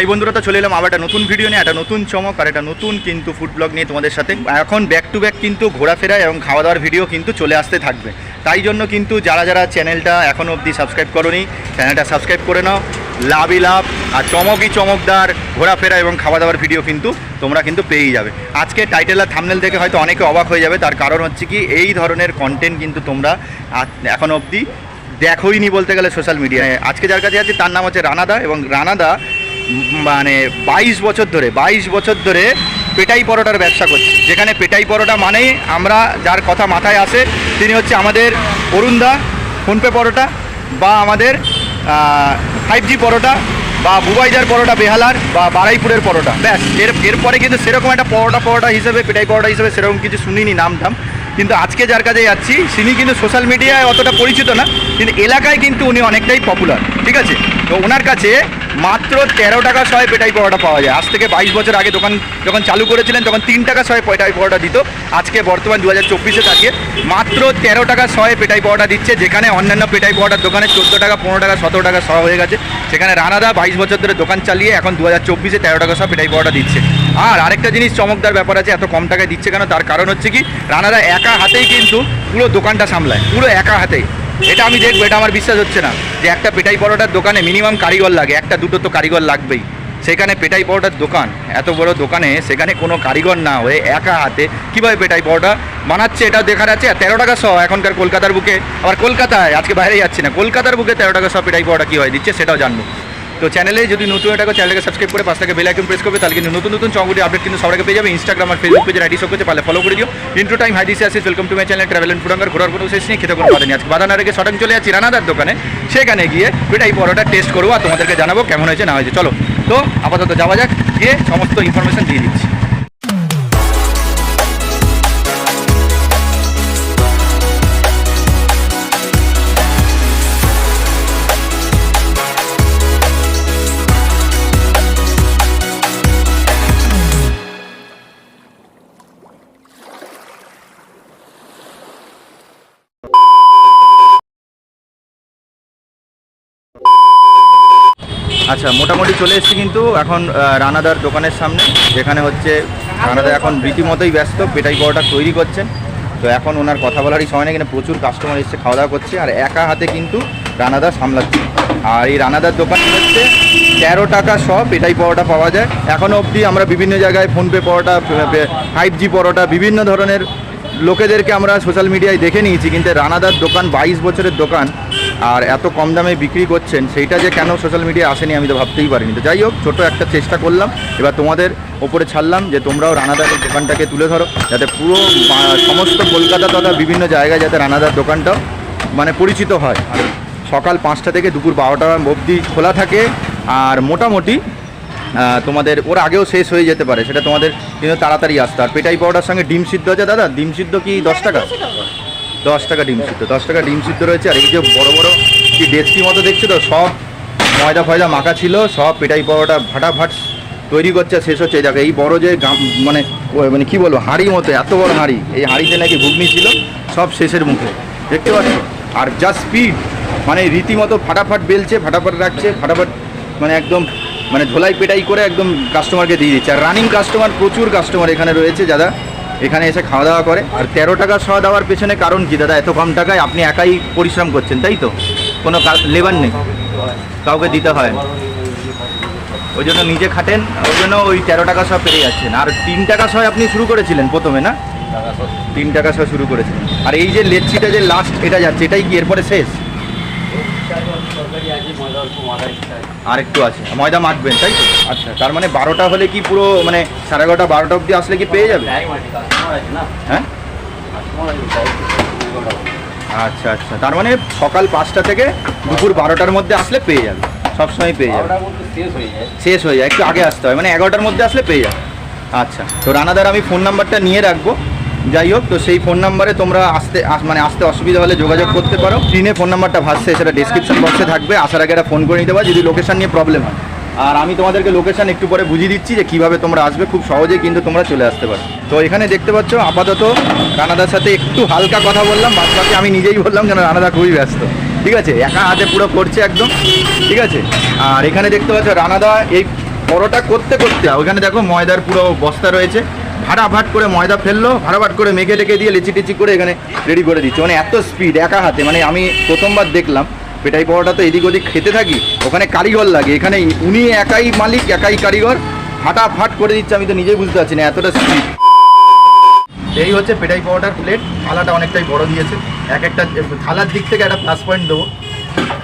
High বন্ধুরা, তো চলে এলাম আবার একটা নতুন ভিডিও নিয়ে, একটা নতুন চমক আর একটা নতুন কিন্তু ফুড ব্লগ নিয়ে তোমাদের সাথে। এখন ব্যাক টু ব্যাক কিন্তু ঘোরাফেরা এবং খাওয়া দাওয়ার ভিডিও কিন্তু চলে আসতে থাকবে। তাই জন্য কিন্তু যারা যারা চ্যানেলটা এখনও অবধি সাবস্ক্রাইব করোনি চ্যানেলটা সাবস্ক্রাইব করে নাও। লাভই লাভ আর চমকই চমকদার ঘোরাফেরা এবং খাওয়া দাওয়ার ভিডিও কিন্তু তোমরা কিন্তু পেয়েই যাবে। আজকে টাইটেল আর থামনেল দেখে হয়তো অনেকে অবাক হয়ে যাবে, তার কারণ হচ্ছে কি, এই ধরনের কন্টেন্ট কিন্তু তোমরা আজ- এখন অবধি দেখোইনি বলতে গেলে সোশ্যাল মিডিয়ায় আজকে যার কাছে আছে, তার নাম হচ্ছে রানাদা এবং রানাদা মানে বাইশ বছর ধরে, বাইশ বছর ধরে পেটাই পরোটার ব্যবসা করছে। যেখানে পেটাই পরোটা মানেই আমরা যার কথা মাথায় আসে, তিনি হচ্ছে আমাদের অরুণদা ফোনপে পরোটা বা আমাদের ফাইভ জি পরোটা বা বুবাইজার পরোটা, বেহালার বা বারাইপুরের পরোটা। ব্যাস, এর, এরপরে কিন্তু সেরকম একটা পরোটা পরোটা হিসেবে, পেটাই পরোটা হিসেবে সেরকম কিছু শুনিনি নাম টাম কিন্তু আজকে যার কাছে যাচ্ছি, তিনি কিন্তু সোশ্যাল মিডিয়ায় অতটা পরিচিত না, কিন্তু এলাকায় কিন্তু উনি অনেকটাই পপুলার ঠিক আছে? তো ওনার কাছে মাত্র তেরো টাকা শয়ে পেটাই পরোটা পাওয়া যায়। আজ থেকে বাইশ বছর আগে দোকান যখন চালু করেছিলেন, তখন তিন টাকা শয়ে পেটাই পরোটা দিত। আজকে বর্তমান দু হাজার চব্বিশে তাকিয়ে মাত্র তেরো টাকা শয়ে পেটাই পরোটা দিচ্ছে, যেখানে অন্যান্য পেটাই পরোটার দোকানে চোদ্দ টাকা, পনেরো টাকা, সতেরো টাকা শ হয়ে গেছে। সেখানে রানাদা বাইশ বছর ধরে দোকান চালিয়ে এখন দু হাজার চব্বিশে তেরো টাকা সহ পেটাই পরোটা দিচ্ছে। আর আরেকটা জিনিস চমকদার ব্যাপার আছে, এত কম টাকায় দিচ্ছে কেন? তার কারণ হচ্ছে কি, রানাদা একা হাতেই কিন্তু পুরো দোকানটা সামলায়, পুরো একা হাতেই। এটা আমি দেখব, এটা আমার বিশ্বাস হচ্ছে না। যে একটা পেটাই পরোটার দোকানে মিনিমাম কারিগর লাগে, একটা, দুটো তো কারিগর লাগবেই। সেখানে পেটাই পরোটার দোকান, এত বড় দোকানে সেখানে কোনো কারিগর না হয়ে একা হাতে কীভাবে পেটাই পরোটা বানাচ্ছে, এটা দেখার আছে। তেরো টাকা শ এখনকার কলকাতার বুকে, আবার কলকাতায়, আজকে বাইরে যাচ্ছি না, কলকাতার বুকে তেরো টাকা শ পেটাই পরোটা কী হয় দিচ্ছে সেটাও জানব। তো চ্যানেলে যদি নতুন এটা চ্যানেলকে সাবস্ক্রাইব করে পাশ থেকে বেল আইকন প্রেস করবে, তাহলে কিন্তু নতুন নতুন চঙ্গুটি আপডেট কিন্তু সবাইকে পেয়ে যাবে। ইনস্টাগ্রাম আর ফেসবুক পেজের আইডি সব করছে পালে ফলো করে দিও। ইন্টু time hi this Asis welcome to my channel travel and food hunger ঘোরার কোনো শেষ নেই, খেতে কোনো নেই। আজকে বাধা রেখে সটাং চলে যাচ্ছি রানাদার দোকানে। সেখানে গিয়ে ওইটাই পরোটা টেস্ট করব আর তোমাদেরকে জানাব কেমন হয়েছে, না হয়েছে। চলো, তো আপাতত যাওয়া যাক, গিয়ে সমস্ত ইনফরমেশন দিয়ে দিচ্ছি। আচ্ছা মোটামুটি চলে এসেছি কিন্তু এখন রানাদার দোকানের সামনে, যেখানে হচ্ছে রানাদা এখন রীতিমতোই ব্যস্ত, পেটাই পরোটা তৈরি করছেন। তো এখন ওনার কথা বলারই সময় নেই কিন্তু প্রচুর কাস্টমার এসে খাওয়া দাওয়া করছে, আর একা হাতে কিন্তু রানাদা সামলাচ্ছে। আর এই রানাদার দোকান হচ্ছে তেরো টাকা সব পেটাই পরোটা পাওয়া যায়। এখনও অবধি আমরা বিভিন্ন জায়গায় ফোনপে পরোটা ফাইভ জি পরোটা, বিভিন্ন ধরনের লোকেদেরকে আমরা সোশ্যাল মিডিয়ায় দেখে নিয়েছি, কিন্তু রানাদার দোকান, বাইশ বছরের দোকান আর এত কম দামে বিক্রি করছেন, সেইটা যে কেন সোশ্যাল মিডিয়ায় আসেনি আমি তো ভাবতেই পারিনি। তো যাই হোক ছোটো একটা চেষ্টা করলাম। এবার তোমাদের ওপরে ছাড়লাম যে তোমরাও রানাদার দোকানটাকে তুলে ধরো, যাতে পুরো সমস্ত কলকাতা তথা বিভিন্ন জায়গায় যাতে রানাদার দোকানটাও মানে পরিচিত হয়। সকাল পাঁচটা থেকে দুপুর বারোটা অবধি খোলা থাকে। আর মোটামুটি তোমাদের ওর আগেও শেষ হয়ে যেতে পারে, সেটা তোমাদের কিন্তু তাড়াতাড়ি আসতে আর পেটাই পাউডার সঙ্গে ডিম সিদ্ধ আছে, দাদা? ডিম সিদ্ধ কি দশ টাকা? দশ টাকা ডিম সিদ্ধ, দশ টাকা ডিম সিদ্ধ রয়েছে। আর এই যে বড় বড় কি ডেস্কি মতো দেখছ তো, সব ময়দা ফয়দা মাখা ছিল, সব পেটাই পরোটা ফাটাফাট তৈরি করছে, শেষ হচ্ছে। দেখো, এই বড় যে মানে মানে কি বলব হাঁড়ি মতো, এত বড় হাঁড়ি। এই হাঁড়িতে নাকি ঘুগনি ছিল, সব শেষের মুখে। দেখতে পাচ্ছ? আর যা স্পিড মানে রীতিমতো ফাটাফাট বেলছে, ফাটাফাট রাখছে, ফাটাফাট মানে একদম মানে ধোলাই পেটাই করে একদম কাস্টমারকে দিয়ে দিচ্ছে। আর রানিং কাস্টমার প্রচুর কাস্টমার এখানে রয়েছে, যারা এখানে এসে খাওয়া দাওয়া করে। আর তেরো টাকা শ দেওয়ার পেছনে কারণ কি দাদা? এত কম টাকায় আপনি একাই পরিশ্রম করছেন তাই তো? কোনো লেবার নেই। কাউকে দিতে হয় ওই জন্য নিজে খাটেন ওই জন্য ওই তেরো টাকা সব পেরে যাচ্ছেন। আর তিন টাকা সহ আপনি শুরু করেছিলেন প্রথমে না? তিন টাকা সহ শুরু করেছিলেন। আর এই যে লেচিটা যে লাস্ট এটা যাচ্ছে এটাই কি এরপরে শেষ? আর একটু আছে। ময়দা মাখবেন, তাই তো? আচ্ছা তার মানে বারোটা হলে কি পুরো মানে সাড়ে এগারোটা, বারোটা অবধি আসলে কি পেয়ে যাবে? হ্যাঁ? আচ্ছা আচ্ছা। তার মানে সকাল পাঁচটা থেকে দুপুর বারোটার মধ্যে আসলে পেয়ে যাবে। সবসময় পেয়ে যাবে। শেষ হয়ে যায়, একটু আগে আসতে হয়। মানে এগারোটার মধ্যে আসলে পেয়ে যাবে। আচ্ছা তো রানাদার আমি ফোন নাম্বারটা নিয়ে রাখব। যাই হোক, তো সেই ফোন নাম্বারে তোমরা আসতে, আস- মানে আসতে অসুবিধা হলে যোগাযোগ করতে পারো। স্ক্রিনে ফোন নাম্বারটা ভাসছে, সেটা ডিসক্রিপশন বক্সে থাকবে। আসার আগে একটা ফোন করে নিতে পারো, যদি লোকেশান নিয়ে প্রবলেম হয়। আর আমি তোমাদেরকে লোকেশন একটু পরে বুঝিয়ে দিচ্ছি যে কীভাবে তোমরা আসবে, খুব সহজেই কিন্তু তোমরা চলে আসতে পারো। তো এখানে দেখতে পাচ্ছ, আপাতত রানাদার সাথে একটু হালকা কথা বললাম, বাদ বাকি আমি নিজেই বললাম কেন রানাদা খুবই ব্যস্ত। ঠিক আছে? একা হাতে পুরো করছে একদম। ঠিক আছে? আর এখানে দেখতে পাচ্ছ, রানাদা এই পরোটা করতে করতে, ওখানে দেখো ময়দার পুরো বস্তা রয়েছে। ভাড়াভাট করে ময়দা ফেলল, ভাড়াভাট করে মেখে টেকে দিয়ে লিচি টিচি করে এখানে রেডি করে দিচ্ছে। মানে এত স্পিড একা হাতে। মানে আমি প্রথমবার দেখলাম, পেটাই পরোটা তো এদিক ওদিক খেতে থাকি, ওখানে কারিগর লাগে। এখানে উনি একাই মালিক, একাই কারিগর ফাটাফাট করে দিচ্ছে, আমি তো নিজেই বুঝতে পারছি না, এতটা স্পিড এই হচ্ছে পেটাই পাওয়াটার প্লেট থালাটা অনেকটাই বড় দিয়েছে। এক একটা, থালার দিক থেকে একটা প্লাস পয়েন্ট দেবো।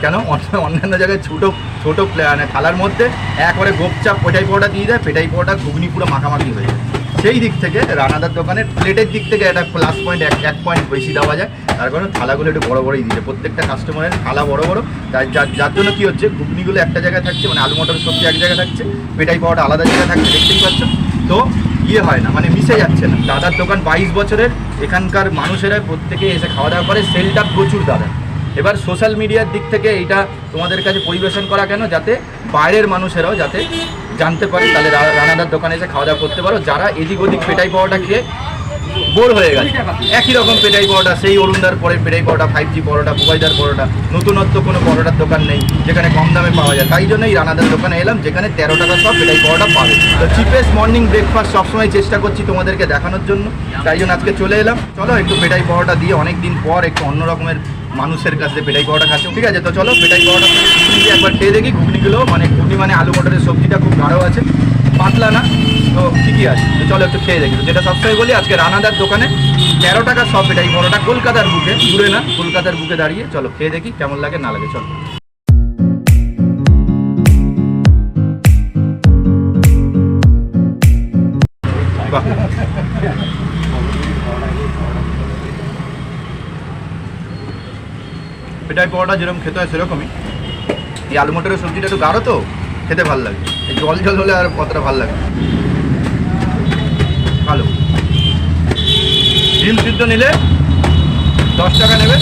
কেন? অন্য- অন্যান্য জায়গায় ছোটো ছোটো মানে থালার মধ্যে একবারে গোপচাপ পেটাই পাওয়াটা দিয়ে দেয়, পেটাই পাওয়াটা ঘুগনি পুরো মাখামাখি হয়ে যায়। সেই দিক থেকে, রানাদার দোকানের প্লেটের দিক থেকে একটা প্লাস পয়েন্ট এক এক পয়েন্ট বেশি দেওয়া যায়। তার কারণে থালাগুলো একটু বড় বড়ই দিচ্ছে প্রত্যেকটা কাস্টমারের থালা বড় বড়। তাই যার যার জন্য কী হচ্ছে, ঘুগনিগুলো একটা জায়গায় থাকছে মানে আলু মটর সবজি এক জায়গায় থাকছে, পেটাই পাওয়াটা আলাদা জায়গায় থাকছে, দেখতেই পাচ্ছ? তো ইয়ে হয় না মানে মিশে যাচ্ছে না। দাদার দোকান বাইশ বছরের, এখানকার মানুষেরা প্রত্যেকে এসে খাওয়া দাওয়া করে সেলটা প্রচুর দাদা। এবার সোশ্যাল মিডিয়ার দিক থেকে এইটা তোমাদের কাছে পরিবেশন করা কেন? যাতে বাইরের মানুষেরাও যাতে জানতে পারে, তাহলে রানাদার দোকানে এসে খাওয়া দাওয়া করতে পারো। যারা এদিক ওদিক পেটাই পাওয়াটা খেয়ে বোর হয়ে গেছে। একই রকম পেটাই পরোটা, সেই অরুণদার পরে পেটাই পরোটা ফাইভ জি পরোটা বুবাইদার পরোটা, নতুনত্ব কোনো পরোটার দোকান নেই, যেখানে কম দামে পাওয়া যায়। তাই জন্যই রানাদার দোকানে এলাম, যেখানে তেরো টাকা সব পেটাই পরোটা পাবে। তো চিপেস্ট মর্নিং ব্রেকফাস্ট সবসময় চেষ্টা করছি তোমাদেরকে দেখানোর জন্য। তাই জন্য আজকে চলে এলাম। চলো একটু পেটাই পরোটা দিয়ে অনেক দিন পর একটু অন্য রকমের মানুষের কাছে পেটাই পরোটা খাচ্ছে। ঠিক আছে, তো চলো, পেটাই দিয়ে একবার খেয়ে দেখি ঘুগনিগুলো মানে ঘুগনি মানে আলু মটরের সবজিটা খুব গাঢ় আছে। পাতলা না, তো ঠিকই আছে। তো চলো একটু খেয়ে দেখি। যেটা সবসময় বলি, আজকে রানাদার দোকানে তেরো টাকা সব পেটাই বড়টা কলকাতার বুকে, দূরে না, কলকাতার বুকে দাঁড়িয়ে। চলো, খেয়ে দেখি কেমন লাগে, না লাগে, চলো। বাহ। পেটাই পরোটা যেরকম খেতে হয় সেরকমই। এই আলু মটরের সবজিটা একটু গাঢ় তো, খেতে ভালো লাগে। জল জল হলে আর কতটা ভালো লাগে। ভালো ডিম সিদ্ধ নিলে দশ টাকা নেবে।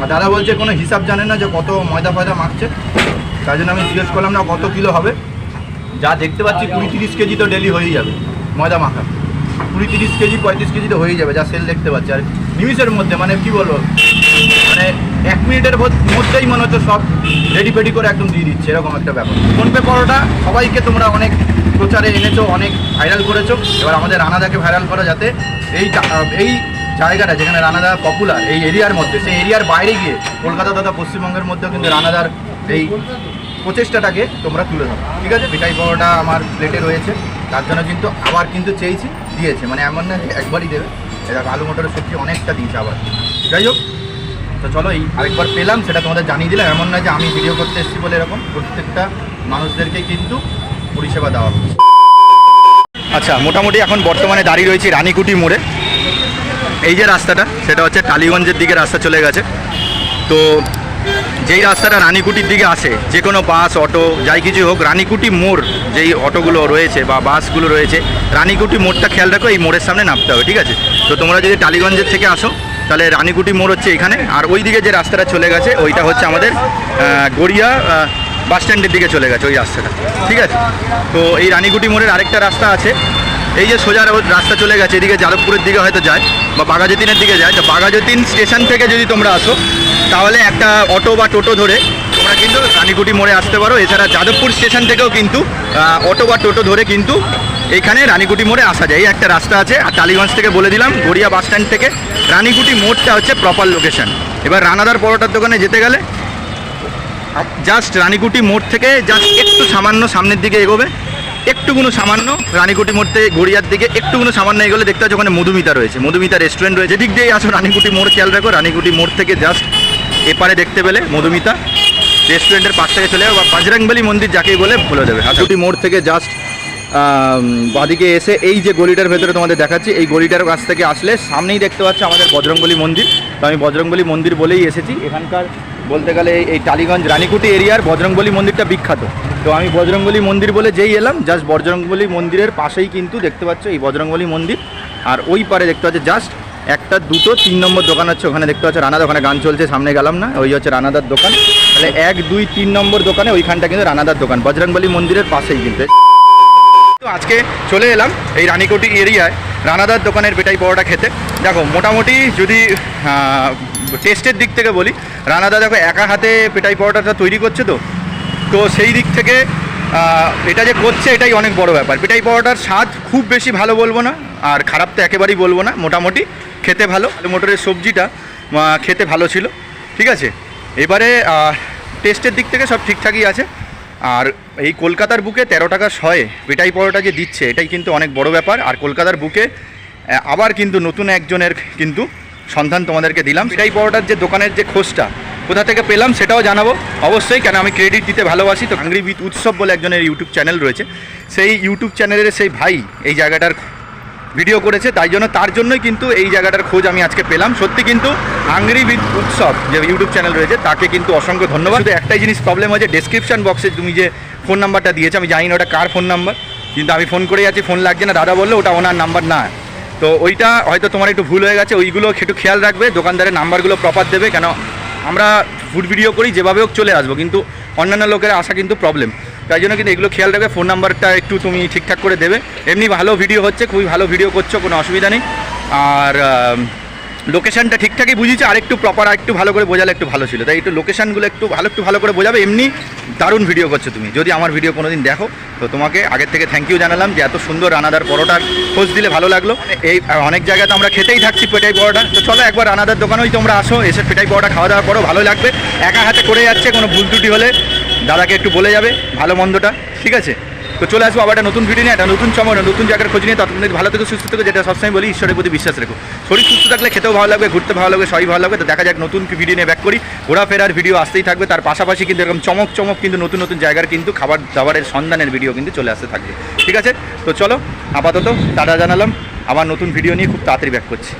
আর দাদা বলছে কোনো হিসাব জানে না যে কত ময়দা ফয়দা মাখছে। তাই জন্য আমি জিজ্ঞেস করলাম, না, কত কিলো হবে? যা দেখতে পাচ্ছি কুড়ি তিরিশ কেজি তো ডেলি হয়েই যাবে ময়দা মাখা। কুড়ি তিরিশ কেজি, পঁয়ত্রিশ কেজি তো হয়েই যাবে, যা সেল দেখতে পাচ্ছি। আর নিমিষের মধ্যে মানে কি বলব? মানে এক মিনিটের মধ্য- মধ্যেই মনে হচ্ছে সব রেডি ফেডি করে একদম দিয়ে দিচ্ছে, এরকম একটা ব্যাপার। ফোনপে পরোটা সবাইকে তোমরা অনেক প্রচারে এনেছো, অনেক ভাইরাল করেছ। এবার আমাদের রানাদাকে ভাইরাল করা যাতে এই এই জায়গাটা যেখানে রানাদা পপুলার এই এরিয়ার মধ্যে, সেই এরিয়ার বাইরে গিয়ে কলকাতা তথা পশ্চিমবঙ্গের মধ্যেও কিন্তু রানাদার এই প্রচেষ্টাটাকে তোমরা তুলে ধরো। ঠিক আছে? মিঠাই পরোটা আমার প্লেটে রয়েছে। তার জন্য কিন্তু আবার কিন্তু চেয়েছি, দিয়েছে। মানে এমন না একবারই দেবে। এটা আলু মটরের সবজি অনেকটা দিয়েছে আবার। যাই হোক তো চলো, এই আরেকবার পেলাম, সেটা তোমাদের জানিয়ে দিলাম। এমন নয় যে আমি ভিডিও করতে এসেছি বলে এরকম। প্রত্যেকটা মানুষদেরকে কিন্তু পরিষেবা দেওয়া হচ্ছে। আচ্ছা মোটামুটি এখন বর্তমানে দাঁড়িয়ে রয়েছি রানীকুটি মোড়ে। এই যে রাস্তাটা, সেটা হচ্ছে টালিগঞ্জের দিকে রাস্তা চলে গেছে। তো যেই রাস্তাটা রানীকুটির দিকে আসে, যে কোনো বাস, অটো, যাই কিছু হোক, রানীকুটি মোড় যেই অটোগুলো রয়েছে বা বাসগুলো রয়েছে, রানীকুটি মোড়টা খেয়াল রাখো, এই মোড়ের সামনে নামতে হবে, ঠিক আছে? তো তোমরা যদি টালিগঞ্জের থেকে আসো তাহলে রানীকুটি মোড় হচ্ছে এখানে। আর ওই দিকে যে রাস্তাটা চলে গেছে, ওইটা হচ্ছে আমাদের গড়িয়া বাস স্ট্যান্ডের দিকে চলে গেছে ওই রাস্তাটা। ঠিক আছে? তো এই রানীকুটি মোড়ের আরেকটা রাস্তা আছে। এই যে সোজা রাস্তা চলে গেছে, এদিকে যাদবপুরের দিকে হয়তো যায়, বা বাঘাযতীনের দিকে যায়। তো বাঘাযতীন স্টেশন থেকে যদি তোমরা আসো, তাহলে একটা অটো বা টোটো ধরে তোমরা কিন্তু রানীকুটি মোড়ে আসতে পারো। এছাড়া যাদবপুর স্টেশন থেকেও কিন্তু অটো বা টোটো ধরে কিন্তু এইখানে রানীকুটি মোড়ে আসা যায়। এই একটা রাস্তা আছে, আর টালিগঞ্জ থেকে বলে দিলাম, গড়িয়া বাস স্ট্যান্ড থেকে। রানীকুটি মোড়টা হচ্ছে প্রপার লোকেশন এবার রানাদার পরোটার দোকানে যেতে গেলে জাস্ট রানীকুটি মোড় থেকে জাস্ট একটু সামান্য সামনের দিকে এগোবে। একটুকুনো সামান্য রানীকুটি মোড় থেকে গড়িয়ার দিকে একটুকুনো সামান্য এগোলে দেখতে পাচ্ছ ওখানে মধুমিতা রয়েছে। মধুমিতা রেস্টুরেন্ট রয়েছে। দিক দিয়ে আসো রানীকুটি মোড়, খেয়াল রাখো, রানীকুটি মোড় থেকে জাস্ট এপারে দেখতে পেলে মধুমিতা। রেস্টুরেন্টের পাশ থেকে চলে যাবে বা বাজরাংবালি মন্দির যাকেই বলে, ভুলে দেবে হাসুটি মোড় থেকে জাস্ট বাদিকে এসে এই যে গলিটার ভেতরে তোমাদের দেখাচ্ছি, এই গলিটার কাছ থেকে আসলে সামনেই দেখতে পাচ্ছ আমাদের বজরংবলী মন্দির। তো আমি বজরংবলী মন্দির বলেই এসেছি। এখানকার বলতে গেলে এই- টালিগঞ্জ রানীকুটি এরিয়ার বজরংবলী মন্দিরটা বিখ্যাত। তো আমি বজরংবলী মন্দির বলে যেই এলাম জাস্ট বজরংবলী মন্দিরের পাশেই কিন্তু দেখতে পাচ্ছ এই বজরংবলী মন্দির। আর ওই পারে দেখতে পাচ্ছ জাস্ট একটা দুটো তিন নম্বর দোকান আছে, ওখানে দেখতে পাচ্ছ রানাদা, ওখানে গান চলছে, সামনে গেলাম না, ওই হচ্ছে রানাদার দোকান। তাহলে এক, দুই, তিন নম্বর দোকানে ওইখানটা কিন্তু রানাদার দোকান, বজরংবলী মন্দিরের পাশেই কিন্তু। তো আজকে চলে এলাম এই রানীকুটি এরিয়ায়। রানাদার দোকানের পেটাই পরোটা খেতে। দেখো, মোটামুটি যদি টেস্টের দিক থেকে বলি, রানাদা দেখো একা হাতে পেটাই পরোটাটা তৈরি করছে তো। তো সেই দিক থেকে এটা যে করছে এটাই অনেক বড় ব্যাপার। পেটাই পরোটার স্বাদ খুব বেশি ভালো বলব না, আর খারাপ তো একেবারেই বলব না। মোটামুটি খেতে ভালো। মটরের সবজিটা খেতে ভালো ছিল। ঠিক আছে? এবারে টেস্টের দিক থেকে সব ঠিকঠাকই আছে। আর এই কলকাতার বুকে তেরো টাকা শয়ে পেটাই পরোটা যে দিচ্ছে, এটাই কিন্তু অনেক বড় ব্যাপার। আর কলকাতার বুকে আবার কিন্তু নতুন একজনের কিন্তু সন্ধান তোমাদেরকে দিলাম। পেটাই পরোটার যে দোকানের যে খোঁজটা, কোথা থেকে পেলাম সেটাও জানাব। অবশ্যই, কেন আমি ক্রেডিট দিতে ভালোবাসি, তো বিথ উৎসব বলে একজনের ইউটিউব চ্যানেল রয়েছে। সেই ইউটিউব চ্যানেলের সেই ভাই, এই জায়গাটার ভিডিও করেছে, তাই জন্য তার জন্যই কিন্তু এই জায়গাটার খোঁজ আমি আজকে পেলাম। সত্যি কিন্তু আংরি উইথ উৎসব যে ইউটিউব চ্যানেল রয়েছে, তাকে কিন্তু অসংখ্য ধন্যবাদ। শুধু একটাই জিনিস প্রবলেম হয়েছে ডেসক্রিপশন বক্সে তুমি যে ফোন নাম্বারটা দিয়েছ, আমি জানি না ওটা কার ফোন নাম্বার কিন্তু আমি ফোন করে যাচ্ছি ফোন লাগছে না। দাদা বলল ওটা ওনার নাম্বার না। তো ওইটা হয়তো তোমার একটু ভুল হয়ে গেছে, ওইগুলো একটু খেয়াল রাখবে, দোকানদারের নাম্বারগুলো প্রপার দেবে, কেন আমরা ফুড ভিডিও করি, যেভাবে হোক চলে আসব, কিন্তু অন্যান্য লোকের আসা কিন্তু প্রবলেম তাই জন্য কিন্তু এগুলো খেয়াল রাখবে। ফোন নাম্বারটা একটু তুমি ঠিকঠাক করে দেবে। এমনি ভালো ভিডিও হচ্ছে, খুবই ভালো ভিডিও করছ, কোনো অসুবিধা নেই। আর লোকেশানটা ঠিকঠাকই বুঝিয়েছে আর একটু প্রপার আর একটু ভালো করে বোঝালে একটু ভালো ছিল। তাই একটু লোকেশানগুলো একটু ভালো একটু ভালো করে বোঝাবে, এমনি দারুণ ভিডিও করছ তুমি। যদি আমার ভিডিও কোনোদিন দেখো, তো তোমাকে আগের থেকে থ্যাংক ইউ জানালাম যে এত সুন্দর রানাদার পরোটার খোঁজ দিলে ভালো লাগল। এই অনেক জায়গায় তো আমরা খেতেই থাকছি পেটাই পরোটা। তো চলো একবার রানাদার দোকানেই তোমরা আসো, এসে পেটাই পরোটা খাওয়া দাওয়া করো, ভালো লাগবে। একা হাতে করে যাচ্ছে, কোনো ভুল ত্রুটি হলে দাদাকে একটু বলে যাবে ভালো মন্দটা, ঠিক আছে? তো চলে আসব আবার একটা নতুন ভিডিও নিয়ে, একটা নতুন সময় নতুন জায়গার খোঁজ নিয়ে। ততক্ষণ ভালো থেকে, সুস্থ থেকে, যেটা সবসময় বলি, ঈশ্বরের প্রতি বিশ্বাস রেখো। শরীর সুস্থ থাকলে খেতেও ভালো লাগবে, ঘুরতে ভালো লাগবে, সবই ভালো লাগবে। তো দেখা যাক, নতুন ভিডিও নিয়ে ব্যাক করি। ঘোরাফেরার ভিডিও আসতেই থাকবে। তার পাশাপাশি কিন্তু এরকম চমক চমক কিন্তু নতুন নতুন জায়গার কিন্তু খাবার দাবারের সন্ধানের ভিডিও কিন্তু চলে আসতে থাকবে। ঠিক আছে? তো চলো, আপাতত টাটা জানালাম, আবার নতুন ভিডিও নিয়ে খুব তাড়াতাড়ি ব্যাক করছি।